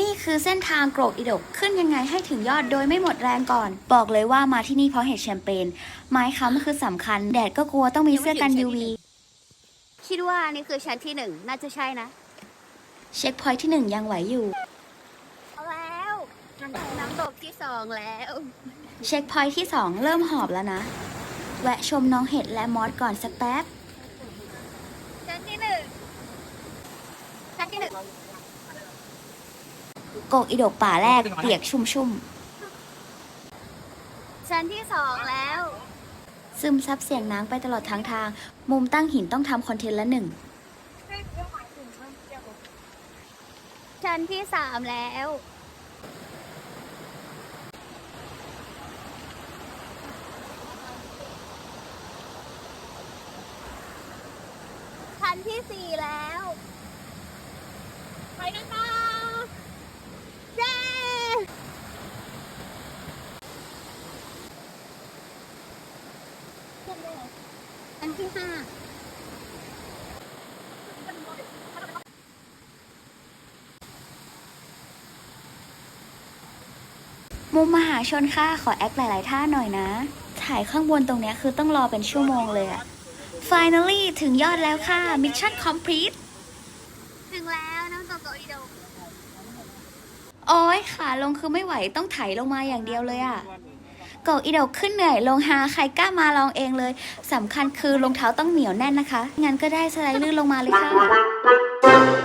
นี่คือเส้นทางโกรกอีดกขึ้นยังไงให้ถึงยอดโดยไม่หมดแรงก่อน บอกเลยว่ามาที่นี่เพราะเห็ดแชมเปญไม้ค้ำคือสำคัญ แดดก็กลัวต้องมีเสื้อกัน UV คิดว่านี่คือชั้นที่หนึ่งน่าจะใช่นะเช็คพอยท์ที่หนึ่งยังไหวอยู่ เอาแล้วน้ำตกที่สองแล้ว เช็คพอยท์ที่สองเริ่มหอบแล้วนะ แวะชมน้องเห็ดและมอสก่อนสักแป๊บชั้นที่หนึ่งชั้นที่หนึ่งโกกอีดกป่าแรกเปียกชุ่มชั้นที่สองแล้วๆซึมซับเสียงน้ำไปตลอดทั้งทาง มุมตั้งหินต้องทำคอนเทนต์ละหนึ่ง ชั้นที่สามแล้ว ชั้นที่สี่แล้ว ไปกันต่อเย้ ชั้นที่ห้ามุมมหาชนค่ะขอแอคหลาย ๆ ท่าหน่อยนะ ถ่ายข้างบนตรงเนี้ยคือต้องรอเป็นชั่วโมงเลยอะ Finally ถึงยอดแล้วค่ะ Mission Complete ถึงแล้วน้ำตกโกอิโดโอ้ยขาลงคือไม่ไหวต้องไถลงมาอย่างเดียวเลยอะ โกอีดขึ้นเหนื่อยลงหาใครกล้ามาลองเองเลยสำคัญคือรองเท้าต้องเหนียวแน่นนะคะ งั้นก็ได้สไลด์ลื่นลงมาเลยค่ะ